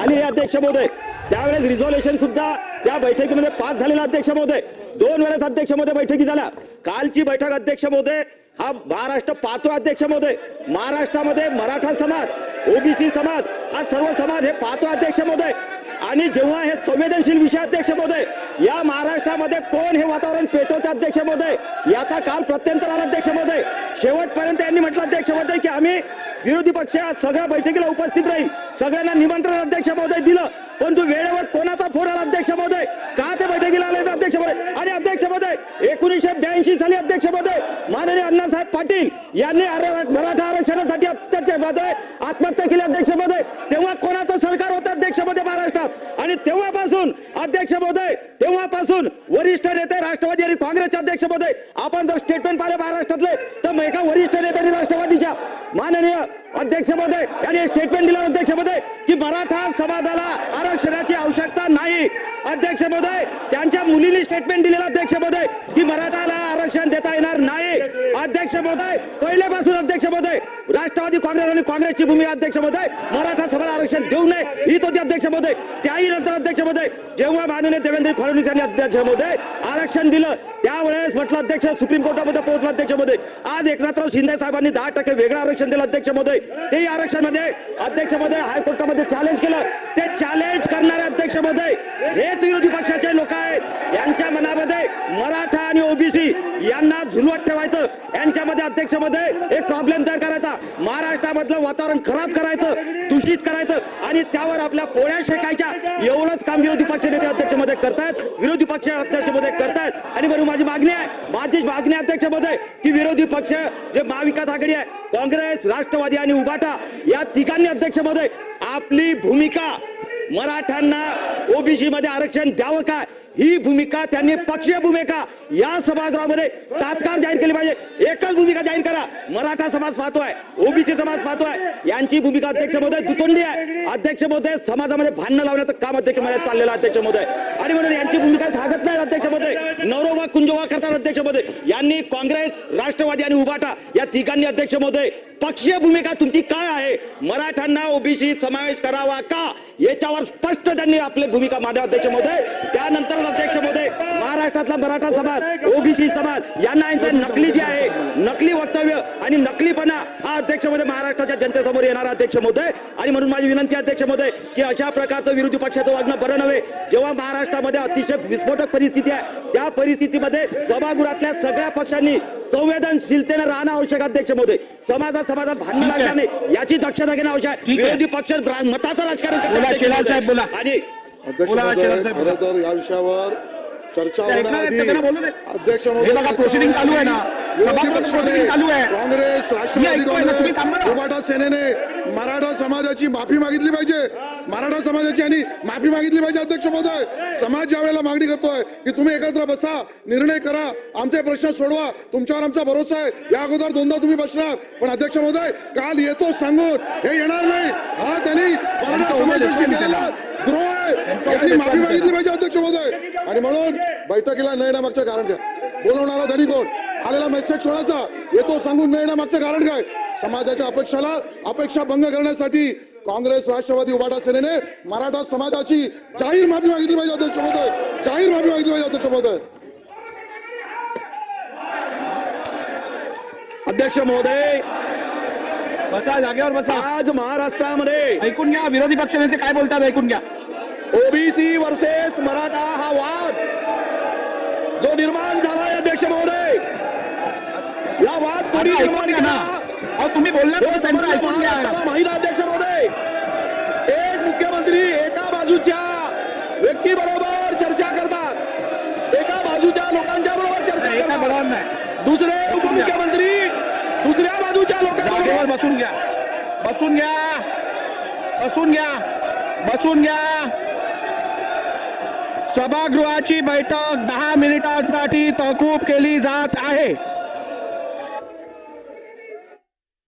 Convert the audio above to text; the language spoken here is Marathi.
झाली हे अध्यक्ष महोदय. त्यावेळेस रिझॉल्युशन सुद्धा त्या बैठकीमध्ये पास झालेला अध्यक्ष महोदय. दोन वेळेस अध्यक्ष महोदय बैठकी झाल्या कालची बैठक अध्यक्ष महोदय हा महाराष्ट्र पाहतो अध्यक्ष महोदय. महाराष्ट्रामध्ये मराठा समाज ओबीसी समाज हा सर्व समाज हे पाहतो अध्यक्ष महोदय. आणि जेव्हा हे संवेदनशील विषय अध्यक्ष महोदय या महाराष्ट्रामध्ये कोण हे वातावरण पेटवते अध्यक्ष महोदय? याचा काल प्रत्यंतर आला अध्यक्ष महोदय. शेवटपर्यंत यांनी म्हटलं अध्यक्ष महोदय की आम्ही विरोधी पक्ष सगळ्या बैठकीला उपस्थित राहील. सगळ्यांना निमंत्रण अध्यक्ष महोदय दिलं. परंतु वेळेवर कोणाचा फोन आला अध्यक्ष महोदय? का ते बैठकीला आले अध्यक्ष महोदय? आणि अध्यक्ष महोदय एकोणीसशे ब्याऐंशी साली अध्यक्ष महोदय माननीय अण्णासाहेब पाटील यांनी आर- मराठा आरक्षणासाठी अत्यंत महोदय आत्महत्या केली अध्यक्ष महोदय तेव्हा कोणाचं सरकार होतं अध्यक्ष महोदय महाराष्ट्रात आणि तेव्हापासून अध्यक्ष महोदय तेव्हापासून वरिष्ठ नेते राष्ट्रवादी आणि काँग्रेसचे आपण जर स्टेटमेंट पाहिलं महाराष्ट्रातले तर एका वरिष्ठ नेत्याने राष्ट्रवादीच्या माननीय अध्यक्ष महोदय यांनी स्टेटमेंट दिलं अध्यक्ष महोदय की मराठा समाजाला आरक्षणाची आवश्यकता नाही. अध्यक्ष महोदय त्यांच्या मुलींनी स्टेटमेंट दिलेलं अध्यक्ष महोदय की मराठाला आरक्षण देता येणार नाही. अध्यक्ष महोदय पहिल्यापासून अध्यक्ष महोदय राष्ट्रवादी काँग्रेस आणि काँग्रेसची भूमिका अध्यक्ष महोदय. मराठा समाजाला आरक्षण देऊ नये हीच होती अध्यक्ष महोदय. त्याही नंतर अध्यक्ष महोदय जेव्हा माननीय देवेंद्र फडणवीस यांनी अध्यक्ष महोदय आरक्षण दिलं त्यावेळेस म्हटलं अध्यक्ष सुप्रीम कोर्टामध्ये पोहोचला अध्यक्ष महोदय. आज एकनाथराव शिंदे साहेबांनी दहा टक्के वेगळं आरक्षण दिलं अध्यक्ष महोदय. तेही आरक्षणमध्ये अध्यक्ष महोदय हायकोर्टामध्ये चॅलेंज केलं. ते चॅलेंज करणारे अध्यक्ष महोदय हेच विरोधी पक्षाचे लोक आहेत. यांच्या मनामध्ये मराठा आणि ओबीसी यांना झुलवत ठेवायचं. यांच्यामध्ये अध्यक्षामध्ये एक प्रॉब्लेम तयार करायचा. महाराष्ट्रामधलं वातावरण खराब करायचं दूषित करायचं आणि त्यावर आपल्या पोळ्या शेकायच्या एवढंच काम विरोधी पक्ष नेते अध्यक्षमध्ये करतायत. विरोधी पक्ष अध्यक्षमध्ये करतायत. आणि बरोबर माझी मागणी आहे माझी मागणी अध्यक्षमध्ये की विरोधी पक्ष जे महाविकास आघाडी आहे काँग्रेस राष्ट्रवादी आणि उभाटा या तिघांनी अध्यक्षमध्ये आपली भूमिका मराठ्यांना ओबीसी मध्ये आरक्षण द्यावं काय ही भूमिका त्यांनी पक्षीय भूमिका या सभागृहामध्ये तात्काळ जाहीर केली पाहिजे. एकच भूमिका जाहीर करा. मराठा समाज पाहतोय ओबीसी समाज पाहतोय. यांची भूमिका अध्यक्ष महोदय दुतोंडी आहे. अध्यक्ष महोदय समाजामध्ये भांडणं लावण्याचं काम अध्यक्षमध्ये चाललेलं अध्यक्ष महोदय आणि म्हणून यांची भूमिका सांगत नाही अध्यक्षामध्ये नवरोवा कुंजोवा करतात अध्यक्षामध्ये यांनी काँग्रेस राष्ट्रवादी आणि उभाटा या तिघांनी अध्यक्ष महोदय पक्षीय भूमिका तुमची काय आहे? मराठ्यांना ओबीसी समावेश करावा का? याच्यावर स्पष्ट त्यांनी आपली भूमिका मांडा अध्यक्ष महोदय त्यानंतर अध्यक्ष महोदय महाराष्ट्रातला मराठा समाज ओबीसी समाज यांना यांचं नकली जे आहे नकली वक्तव्य आणि नकलीपणा अध्यक्षमध्ये महाराष्ट्राच्या जनतेसमोर येणारा अध्यक्ष महोदय आणि म्हणून माझी विनंती आहे अध्यक्ष महोदय की अशा प्रकारचं विरोधी पक्षाचं वागणं बरं नव्हे जेव्हा महाराष्ट्रामध्ये अतिशय विस्फोटक परिस्थिती आहे त्या परिस्थितीमध्ये सभागृहातल्या सगळ्या पक्षांनी संवेदनशीलतेने राहणं आवश्यक अध्यक्ष महोदय समाजात समाजात भांडण. लागणार नाही याची दक्षता घेणं आवश्यक आहे. विरोधी पक्ष मताचं राजकारण. आणि खरं तर या विषयावर चर्चा होण्याआधी. अध्यक्ष हे महोदय proceeding चालू आहे ना. चालू आहे. काँग्रेस राष्ट्रवादी काँग्रेस. उभाटा सेनेने मराठा समाजाची माफी मागितली पाहिजे. मराठा समाजाची आणि माफी मागितली पाहिजे अध्यक्ष महोदय. समाज ज्या वेळेला मागणी करतोय की तुम्ही एकत्र बसा निर्णय करा आमचे प्रश्न सोडवा तुमच्यावर आमचा भरोसा आहे. या अगोदर दोनदा तुम्ही बसणार. पण अध्यक्ष महोदय काल येतो सांगून. हे येणार नाही. हा त्यांनी मराठा समाजाशी केलेला यांनी माफी मागितली पाहिजे अध्यक्ष महोदय. आणि म्हणून बैठकीला न येण्यामागचं कारण काय बोलवणारा धनी कोण? आलेला मेसेज कोणाचा? येतो सांगून न येण्यामागचं कारण काय? समाजाच्या अपेक्षाला अपेक्षा भंग करण्यासाठी काँग्रेस राष्ट्रवादी उभाटा सेनेने मराठा समाजाची जाहीर माफी मागितली पाहिजे अध्यक्ष महोदय. जाहीर माफी मागितली पाहिजे अध्यक्ष महोदय. अध्यक्ष महोदय बसा जागेवर बसा. आज महाराष्ट्रामध्ये ऐकून घ्या विरोधी पक्ष नेते काय बोलतात ऐकून घ्या. ओबीसी वर्सेस मराठा हा वाद जो निर्माण झालाय अध्यक्ष महोदय. या वाद कोणी निर्माण केला? तुम्ही माहित अध्यक्ष महोदय. एक मुख्यमंत्री एका बाजूच्या व्यक्ती बरोबर चर्चा करतात. एका बाजूच्या लोकांच्या बरोबर चर्चा करतात. दुसरे. उपमुख्यमंत्री दुसऱ्या बाजूच्या लोकांबरोबर बसून घ्या. बसून घ्या. बसून घ्या. बसून घ्या. सभागृहाची बैठक दहा मिनिटांसाठी तहकूब केली जात आहे.